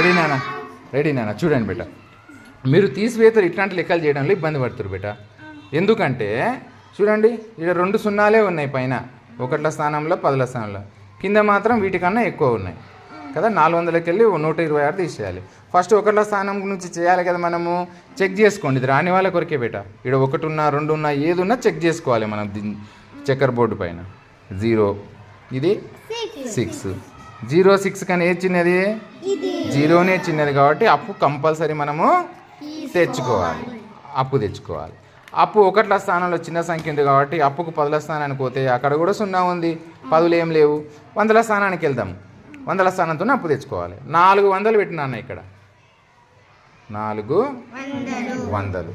Ready నాన్న ready నాన్న చూడండి బేట. మీరు తీసివేతలు ఇట్లాంటి లెక్కలు చేయడంలో ఇబ్బంది పడుతున్నారు బేట. ఎందుకంటే చూడండి ఇక్కడ రెండు సున్నాలే ఉన్నాయి పైన. ఒకట్ల స్థానంలో పదుల స్థానంలో. కింద మాత్రం వీటికన్నా ఎక్కువ ఉన్నాయి. కదా నాలుగు వందలకి వెళ్ళి నూట ఇరవై ఆరు తీసేయాలి. ఫస్ట్ ఒకట్ల స్థానం నుంచి చేయాలి కదా మనము. చెక్ చేసుకోండి. ఇది రాని వాళ్ళ కొరికే బేట. ఇక్కడ ఒకటి ఉన్నా రెండు ఉన్నా ఏది ఉన్నా చెక్ చేసుకోవాలి మనం చెక్కర్ బోర్డు పైన. జీరో. ఇది సిక్స్. జీరో సిక్స్ కానీ ఏ చిన్నది? జీరోనే చిన్నది కాబట్టి అప్పు కంపల్సరీ మనము తెచ్చుకోవాలి. అప్పు తెచ్చుకోవాలి. అప్పు ఒకట్ల స్థానంలో చిన్న సంఖ్య ఉంది కాబట్టి అప్పుకు పదుల స్థానానికి పోతే అక్కడ కూడా సున్నా ఉంది. పదులు ఏం లేవు. వందల స్థానానికి వెళ్దాం. వందల స్థానంతోనే అప్పు తెచ్చుకోవాలి. నాలుగు వందలు పెట్టినాను ఇక్కడ? నాలుగు వందలు.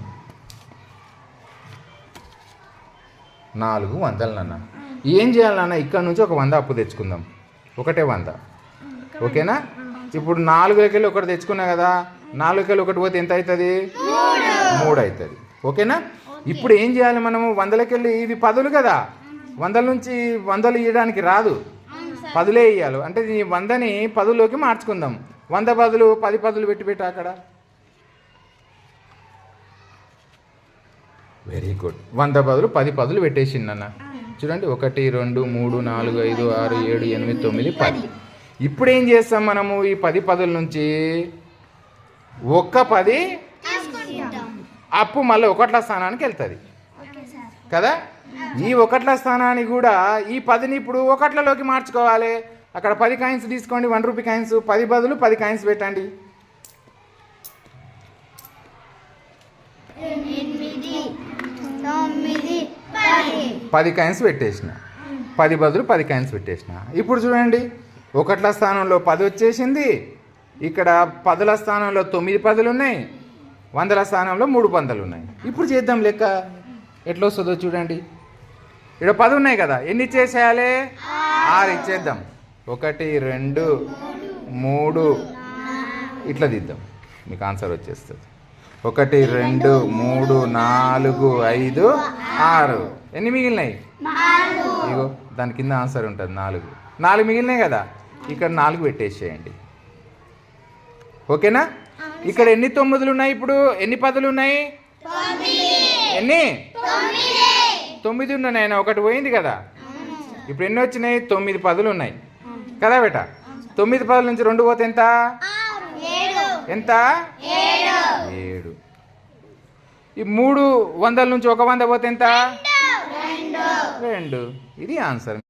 నాలుగు వందలు నాన్న ఏం చేయాలన్నా? ఇక్కడ నుంచి ఒక వంద అప్పు తెచ్చుకుందాం. ఒకటే వంద. ఓకేనా? ఇప్పుడు నాలుగులకెళ్ళి ఒకటి తెచ్చుకున్నా కదా నాలుగుకెళ్ళి ఒకటి పోతే ఎంత అవుతుంది మూడు. అవుతుంది ఓకేనా? ఇప్పుడు ఏం చేయాలి మనము? వందలకెళ్ళి ఇవి పదులు కదా. వందల నుంచి వందలు ఇవ్వడానికి రాదు. పదులే ఇవ్వాలి అంటే ఈ వందని పదుల్లోకి మార్చుకుందాం. వంద పదులు పది పదులు పెట్టి పెట్టు అక్కడ. వెరీ గుడ్ వంద పదులు పది పదులు పెట్టేసింది అన్న చూడండి ఒకటి రెండు మూడు నాలుగు ఐదు ఆరు ఏడు ఎనిమిది తొమ్మిది పది. ఇప్పుడు ఏం చేస్తాం మనము ఈ పది పదుల నుంచి? ఒక్క పది అప్పు మళ్ళీ ఒకట్ల స్థానానికి వెళ్తుంది. కదా? ఈ ఒకట్ల స్థానానికి కూడా ఈ పదిని ఇప్పుడు ఒకట్లలోకి మార్చుకోవాలి. అక్కడ పది కాయిన్స్ తీసుకోండి వన్ రూపీ కాయిన్స్. పది బదులు పది కాయిన్స్ పెట్టండి. పది కాయిన్స్ పెట్టేసిన. పది బదులు పది కాయిన్స్ పెట్టేసిన. ఇప్పుడు చూడండి. ఒకట్ల స్థానంలో పది వచ్చేసింది. ఇక్కడ పదుల స్థానంలో తొమ్మిది పదులు ఉన్నాయి వందల స్థానంలో మూడు వందలు ఉన్నాయి ఇప్పుడు చేద్దాం లెక్క. ఎట్లా వస్తుందో చూడండి. ఇక్కడ పది ఉన్నాయి కదా. ఎన్ని ఇచ్చేసేయాలి? ఆరు ఇచ్చేద్దాం. ఒకటి రెండు మూడు. ఇట్లా దిద్దాం. మీకు ఆన్సర్ వచ్చేస్తుంది. ఒకటి రెండు మూడు నాలుగు ఐదు ఆరు. ఎన్ని మిగిలినాయి? ఇగో దాని కింద ఆన్సర్ ఉంటుంది. నాలుగు. నాలుగు మిగిలినాయి కదా. ఇక్కడ నాలుగు పెట్టేసేయండి. ఓకేనా? ఇక్కడ ఎన్ని తొమ్మిదిలు ఉన్నాయి ఇప్పుడు? ఎన్ని పదులు ఉన్నాయి ఎన్ని? తొమ్మిది. ఉన్నాయి నాయన ఒకటి పోయింది కదా? ఇప్పుడు ఎన్ని వచ్చినాయి? తొమ్మిది పదులు ఉన్నాయి కదా బేట? తొమ్మిది పదుల నుంచి రెండు పోతే ఎంత? ఎంత? ఏడు. ఈ మూడు వందల నుంచి ఒక వంద పోతే ఎంత? రెండు. ఇది ఆన్సర్.